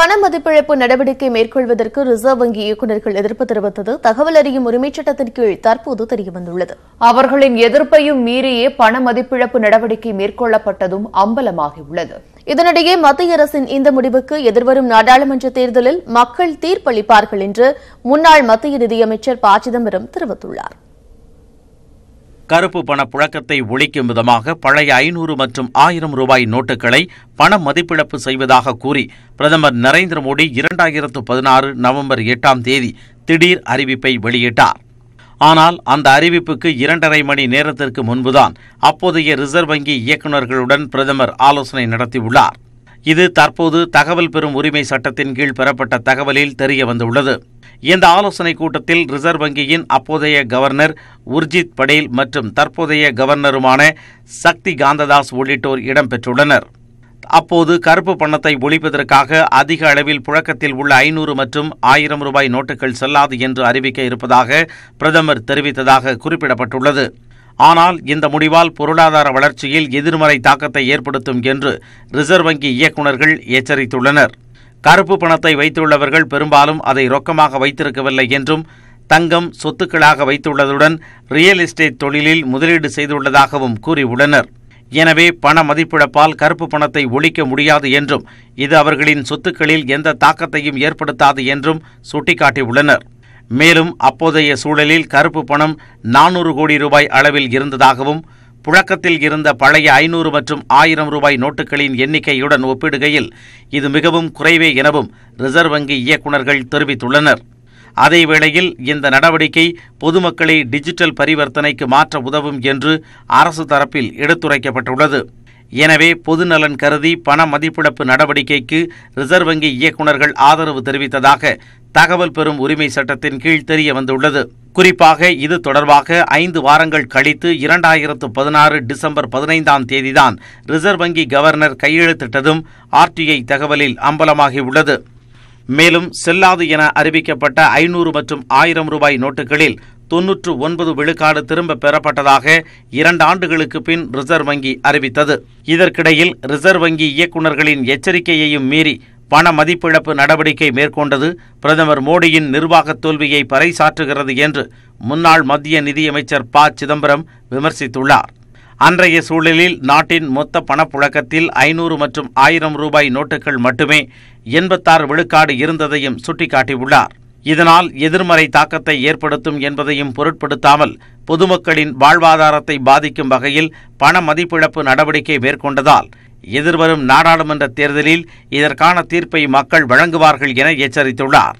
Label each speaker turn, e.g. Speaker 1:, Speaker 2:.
Speaker 1: பண மதிப்பிழப்பு நடவடிக்கை மேற்கொள்வதற்கு ரிசர்வ் வங்கி இயக்குநர்கள் எதிர்ப்பு தெரிவித்தது. தகவல் அறியும் உரிமைச் சட்டத்தின் கீழ் தற்போது தெரியவந்துள்ளது.
Speaker 2: அவர்களின் எதிர்ப்பையும் மீறியே பண மதிப்பிழப்பு நடவடிக்கை மேற்கொள்ளப்பட்டதும் அம்பலமாகியுள்ளது.
Speaker 1: இதனிடையே மத்திய அரசின் இந்த முடிவுக்கு எதிர்வரும் நாடாளுமன்ற தேர்தலில் மக்கள் தீர்ப்பளிப்பார்கள் என்று முன்னாள் மத்திய நிதியமைச்சர் ப. சிதம்பரம் தெரிவித்துள்ளார்.
Speaker 3: கருப்பு பண புழக்கத்தை ஒழிக்கும் விதமாக பழைய ஐநூறு மற்றும் ஆயிரம் ரூபாய் நோட்டுகளை பண மதிப்பிழப்பு செய்வதாக கூறி பிரதமர் நரேந்திர மோடி இரண்டாயிரத்து பதினாறு நவம்பர் எட்டாம் தேதி திடீர் அறிவிப்பை வெளியிட்டார். ஆனால் அந்த அறிவிப்புக்கு இரண்டரை மணி நேரத்திற்கு முன்புதான் அப்போதைய ரிசர்வ் வங்கி இயக்குநர்களுடன் பிரதமர் ஆலோசனை நடத்தியுள்ளார். இது தற்போது தகவல் பெறும் உரிமை சட்டத்தின் கீழ் பெறப்பட்ட தகவலில் தெரிய வந்துள்ளது இந்த ஆலோசனைக் கூட்டத்தில் ரிசர்வ் வங்கியின் அப்போதைய கவர்னர் உர்ஜித் படேல் மற்றும் தற்போதைய கவர்னருமான சக்தி காந்ததாஸ் உள்ளிட்டோர் இடம்பெற்றுள்ளனர். அப்போது கருப்பு பணத்தை ஒழிப்பதற்காக அதிக அளவில் புழக்கத்தில் உள்ள ஐநூறு மற்றும் ஆயிரம் ரூபாய் நோட்டுகள் செல்லாது என்று அறிவிக்க இருப்பதாக பிரதமர் தெரிவித்ததாக குறிப்பிடப்பட்டுள்ளது. ஆனால் இந்த முடிவால் பொருளாதார வளர்ச்சியில் எதிர்மறை தாக்கத்தை ஏற்படுத்தும் என்று ரிசர்வ் வங்கி இயக்குநர்கள் எச்சரித்துள்ளனர். கருப்பு பணத்தை வைத்துள்ளவர்கள் பெரும்பாலும் அதை ரொக்கமாக வைத்திருக்கவில்லை என்றும் தங்கம் சொத்துக்களாக வைத்துள்ளதுடன் ரியல் எஸ்டேட் தொழிலில் முதலீடு செய்துள்ளதாகவும் கூறியுள்ளனர். எனவே பண மதிப்பிழப்பால் கருப்பு பணத்தை ஒழிக்க முடியாது என்றும் இது அவர்களின் சொத்துக்களில் எந்த தாக்கத்தையும் ஏற்படுத்தாது என்றும் சுட்டிக்காட்டியுள்ளனர். மேலும் அப்போதைய சூழலில் கருப்பு பணம் நானூறு கோடி ரூபாய் அளவில் இருந்ததாகவும் புழக்கத்தில் இருந்த பழைய ஐநூறு மற்றும் ஆயிரம் ரூபாய் நோட்டுகளின் எண்ணிக்கையுடன் ஒப்பிடுகையில் இது மிகவும் குறைவே எனவும் ரிசர்வ் வங்கி இயக்குநர்கள் தெரிவித்துள்ளனர். அதேவேளையில் இந்த நடவடிக்கை பொதுமக்களை டிஜிட்டல் பரிவர்த்தனைக்கு மாற்ற உதவும் என்று அரசு தரப்பில் எடுத்துரைக்கப்பட்டுள்ளது. எனவே பொதுநலன் கருதி பண மதிப்பிழப்பு நடவடிக்கைக்கு ரிசர்வ் வங்கி இயக்குநர்கள் ஆதரவு தெரிவித்ததாக தகவல் பெறும் உரிமை சட்டத்தின் கீழ் தெரிய வந்துள்ளது. குறிப்பாக இது தொடர்பாக ஐந்து வாரங்கள் கழித்து இரண்டாயிரத்து பதினாறு டிசம்பர் பதினைந்தாம் தேதிதான் ரிசர்வ் வங்கி கவர்னர் கையெழுத்திட்டதும் ஆர்டிஐ தகவலில் அம்பலமாகியுள்ளது. மேலும் செல்லாது என அறிவிக்கப்பட்ட ஐநூறு மற்றும் ஆயிரம் ரூபாய் நோட்டுகளில் தொன்னூற்று ஒன்பது விழுக்காடு திரும்ப பெறப்பட்டதாக இரண்டு ஆண்டுகளுக்கு பின் ரிசர்வ் வங்கி அறிவித்தது. இதற்கிடையில் ரிசர்வ் வங்கி இயக்குநர்களின் எச்சரிக்கையையும் மீறி பண மதிப்பிழப்பு நடவடிக்கை மேற்கொண்டது பிரதமர் மோடியின் நிர்வாக தோல்வியை பறைசாற்றுகிறது என்று முன்னாள் மத்திய நிதியமைச்சர் ப. சிதம்பரம் விமர்சித்துள்ளார். அன்றைய சூழலில் நாட்டின் மொத்த பணப்புழக்கத்தில் ஐநூறு மற்றும் ஆயிரம் ரூபாய் நோட்டுகள் மட்டுமே எண்பத்தாறு விழுக்காடு இருந்ததையும் சுட்டிக்காட்டியுள்ளார். இதனால் எதிர்மறை தாக்கத்தை ஏற்படுத்தும் என்பதையும் பொருட்படுத்தாமல் பொதுமக்களின் வாழ்வாதாரத்தை பாதிக்கும் வகையில் பண மதிப்பிழப்பு நடவடிக்கை மேற்கொண்டதால் எதிர்வரும் நாடாளுமன்ற தேர்தலில் இதற்கான தீர்ப்பை மக்கள் வழங்குவார்கள் என எச்சரித்துள்ளார்.